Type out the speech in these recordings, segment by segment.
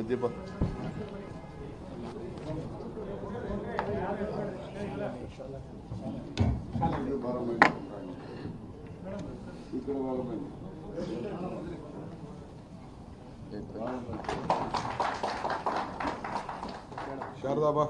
ودي بقى ఇక్కడ వాళ్ళమని శారదాబా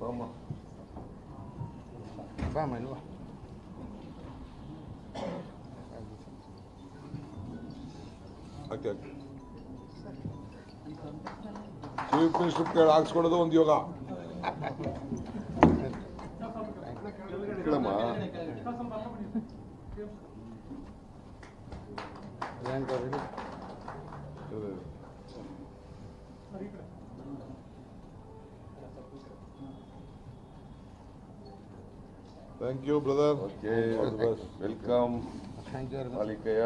బామ్మ బామ్మ ఇల్వా Okay. ಚೀಫ್ ಮಿನಿಸ್ಟರ್ ಕೇಳಿ ಹಾಕ್ಸ್ಕೊಳ್ಳೋದು ಒಂದು ಯೋಗ ಕೇಳಮ್ಮ Priyanka ready thank you brother okay welcome thank you Malikayya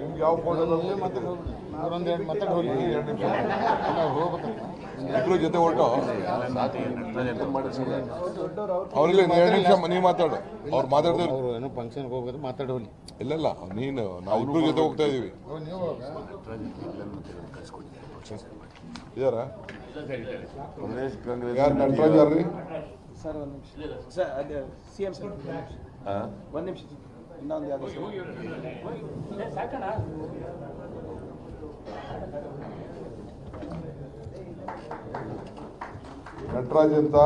ನಿಮ್ಗೆ ಯಾವ ಫೋನ್ ಒಂದು ಎರಡು ಮಾತಾಡಿ ಹೋಗಿ ಎರಡು ನಿಮಿಷ. ಇಬ್ರು ಜೊತೆ ಹೊರಟು. ಅವ್ರಿಲ್ಲ ಇನ್ನು ಎರಡು ನಿಮಿಷ ನೀವು ಮಾತಾಡು. ಅವ್ರು ಮಾತಾಡ್ತಾರೆ ಅವರು ಏನೋ ಫಂಕ್ಷನ್ಗೆ ಹೋಗೋದು ಮಾತಾಡಿ ಹೋಗಿ ಇಲ್ಲಲ್ಲ ನೀನು ನಾವು ಇಬ್ರು ಜೊತೆ ಹೋಗ್ತಾ ಇದೀವಿ. ಇದಾರ? ಯಾರು ನಟರಾಜ್ ಯಾರ್ರಿ ಸರ್ ಒಂದು ನಿಮಿಷ. ಸರ್ ಅದೇ ಸಿ ಎಂ ಸರ್. ಹಾ? ಒಂದು ನಿಮಿಷ. ಇನ್ನೊಂದು ಯಾವುದು ನಟರಾಜ್ ಅಂತ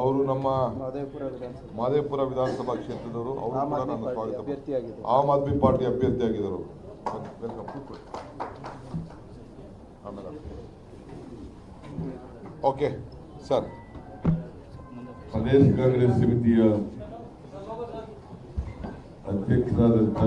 ಅವರು ನಮ್ಮ ಮಾದೇಪುರ ವಿಧಾನಸಭಾ. ಕ್ಷೇತ್ರದವರು ಅವರು ಆಮ್ ಕೂಡ ಆದ್ಮಿ ನನ್ನ ಪಾರ್ಟಿ ಸ್ವಾಗತ ಅಭ್ಯರ್ಥಿಯಾಗಿದ್ದಾರೆ. ಆಮ್ ಆದ್ಮಿ ಪಾರ್ಟಿ ಅಭ್ಯರ್ಥಿಯಾಗಿದ್ದರು. ಆಗಿದ್ದರು ಓಕೆ ಸರ್. ಪ್ರದೇಶ ಕಾಂಗ್ರೆಸ್ ಸಮಿತಿಯ ಅಧ್ಯಕ್ಷರಾದಂಥ